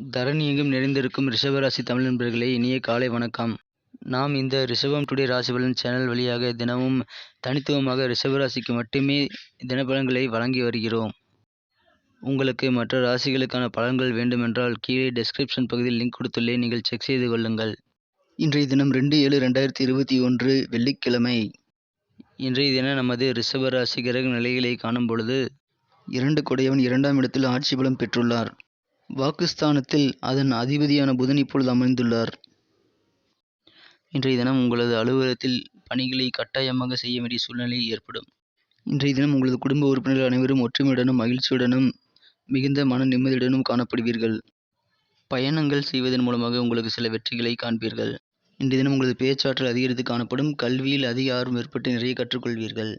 தரணி எங்கும் நிறைந்திருக்கும் ரிஷபராசி தமிழ் நண்பர்களே இனிய காலை வணக்கம். நாம் இந்த ரிஷபம் டுடே ராசி பலன் சேனல் வழியாக தினமும் தனித்துவமாக ரிஷபராசிக்கு மட்டுமே தினபலன்களை வழங்கி வருகிறோம். உங்களுக்கு மற்ற ராசிகளுக்கான பலன்கள் வேண்டுமென்றால் கீழே டெஸ்கிரிப்ஷன் பகுதியில் லிங்க் கொடுத்துள்ளேன் நீங்கள் செக் செய்து கொள்ளுங்கள். இன்றைய தினம் ரெண்டு ஏழு ரெண்டாயிரத்தி இருபத்தி ஒன்று வெள்ளிக்கிழமை. இன்றைய தினம் நமது ரிஷபராசி கிரக நிலைகளை காணும் பொழுது இரண்டு கொடையவன் இரண்டாம் இடத்தில் ஆட்சி பலம் பெற்றுள்ளார். வாக்குஸ்தானத்தில் அதன் அதிபதியான புதன் இப்பொழுது அமர்ந்துள்ளார். இன்றைய தினம் உங்களது அலுவலகத்தில் பணிகளை கட்டாயமாக செய்ய வேண்டிய சூழ்நிலை ஏற்படும். இன்றைய தினம் உங்களது குடும்ப உறுப்பினர்கள் அனைவரும் ஒற்றுமையுடனும் மகிழ்ச்சியுடனும் மிகுந்த மன நிம்மதியுடனும் காணப்படுவீர்கள். பயணங்கள் செய்வதன் மூலமாக உங்களுக்கு சில வெற்றிகளை காண்பீர்கள். இன்றைய தினம் உங்களது பேச்சாற்றல் அதிகரித்து காணப்படும். கல்வியில் அதிக ஆர்வம் ஏற்பட்டு நிறைய கற்றுக்கொள்வீர்கள்.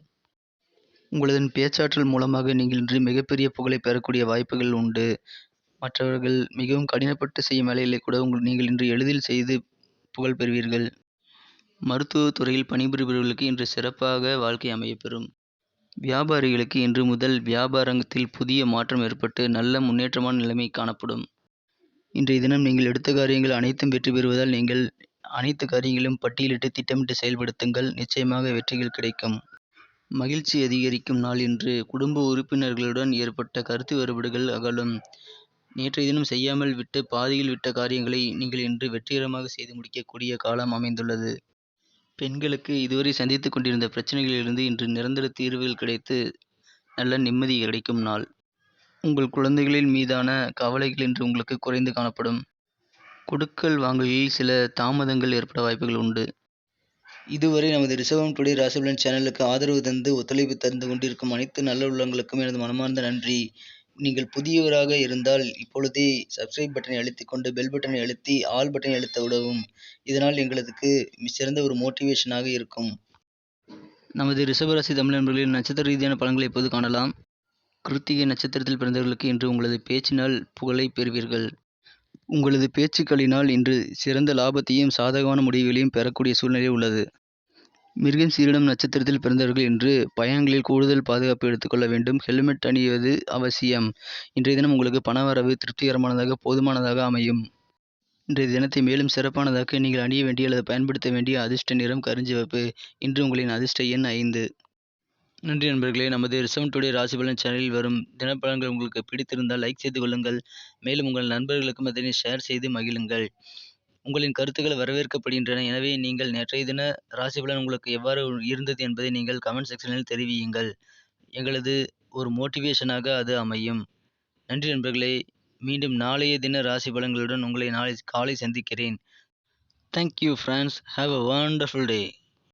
உங்களது பேச்சாற்றல் மூலமாக நீங்கள் இன்று மிகப்பெரிய புகழை பெறக்கூடிய வாய்ப்புகள் உண்டு. மற்றவர்கள் மிகவும் கடினப்பட்டு செய்யும் வேலைகளை கூட உங்கள் நீங்கள் இன்று எளிதில் செய்து புகழ் பெறுவீர்கள். மருத்துவத்துறையில் பணிபுரிபவர்களுக்கு இன்று சிறப்பாக வாழ்க்கை அமையப்பெறும். வியாபாரிகளுக்கு இன்று முதல் வியாபாரத்தில் புதிய மாற்றம் ஏற்பட்டு நல்ல முன்னேற்றமான நிலைமை காணப்படும். இன்றைய தினம் நீங்கள் எடுத்த காரியங்கள் அனைத்தும் வெற்றி பெறுவதால் நீங்கள் அனைத்து காரியங்களும் பட்டியலிட்டு திட்டமிட்டு செயல்படுத்துங்கள். நிச்சயமாக வெற்றிகள் கிடைக்கும். மகிழ்ச்சி அதிகரிக்கும் நாள் இன்று. குடும்ப உறுப்பினர்களுடன் ஏற்பட்ட கருத்து வேறுபாடுகள் அகலும். நேற்றைய தினம் செய்யாமல் விட்டு பாதியில் விட்ட காரியங்களை நீங்கள் இன்று வெற்றிகரமாக செய்து முடிக்கக்கூடிய காலம் அமைந்துள்ளது. பெண்களுக்கு இதுவரை சந்தித்து கொண்டிருந்த பிரச்சனைகளிலிருந்து இன்று நிரந்தர தீர்வுகள் கிடைத்து நல்ல நிம்மதி கிடைக்கும் நாள். உங்கள் குழந்தைகளின் மீதான கவலைகள் இன்று உங்களுக்கு குறைந்து காணப்படும். கொடுக்கல் வாங்கலில் சில தாமதங்கள் ஏற்பட வாய்ப்புகள் உண்டு. இதுவரை நமது ரிசர்வம் டுடே ராசிபலன் சேனலுக்கு ஆதரவு தந்து ஒத்துழைப்பு தந்து கொண்டிருக்கும் அனைத்து நல்ல உள்ளங்களுக்கும் எனது மனமார்ந்த நன்றி. நீங்கள் புதியவராக இருந்தால் இப்பொழுதே சப்ஸ்கிரைப் பட்டனை அழுத்திக் கொண்டு பெல் பட்டனை அழுத்தி ஆல் பட்டனை அழுத்த உதவும் இதனால் எங்களுக்கு சிறந்த ஒரு மோட்டிவேஷனாக இருக்கும். நமது ரிஷபராசி தமிழ் நண்பர்களின் நட்சத்திர ரீதியான பலன்களை இப்போது காணலாம். கிருத்திகை நட்சத்திரத்தில் பிறந்தவர்களுக்கு இன்று உங்களது பேச்சினால் புகழை பெறுவீர்கள். உங்களது பேச்சுக்களினால் இன்று சிறந்த லாபத்தையும் சாதகமான முடிவுகளையும் பெறக்கூடிய சூழ்நிலை உள்ளது. மிருகம் சீரிடம் நட்சத்திரத்தில் பிறந்தவர்கள் இன்று பயணங்களில் கூடுதல் பாதுகாப்பு எடுத்துக்கொள்ள வேண்டும். ஹெல்மெட் அணிவது அவசியம். இன்றைய தினம் உங்களுக்கு பணவரவு திருப்திகரமானதாக போதுமானதாக அமையும். இன்றைய தினத்தை மேலும் சிறப்பானதாக்க நீங்கள் அணிய வேண்டிய அல்லது பயன்படுத்த வேண்டிய அதிர்ஷ்ட நிறம் கருஞ்சிவப்பு இன்று உங்களின் அதிர்ஷ்ட எண் ஐந்து. நன்றி நண்பர்களே. நமது ரிசவன் டுடே ராசிபலன் சேனலில் வரும் தினப்பலன்கள் உங்களுக்கு பிடித்திருந்தால் லைக் செய்து கொள்ளுங்கள். மேலும் உங்கள் நண்பர்களுக்கும் அதனை ஷேர் செய்து மகிழுங்கள். உங்களின் கருத்துக்கள் வரவேற்கப்படுகின்றன. எனவே நீங்கள் நேற்றைய தின ராசிபலன் உங்களுக்கு எவ்வாறு இருந்தது என்பதை நீங்கள் கமெண்ட் செக்ஷனில் தெரிவியுங்கள். எங்களது ஒரு மோட்டிவேஷனாக அது அமையும். நன்றி நண்பர்களே மீண்டும் நாளைய தின ராசி பலன்களுடன் உங்களை நாளை காலை சந்திக்கிறேன். Thank you friends have a wonderful day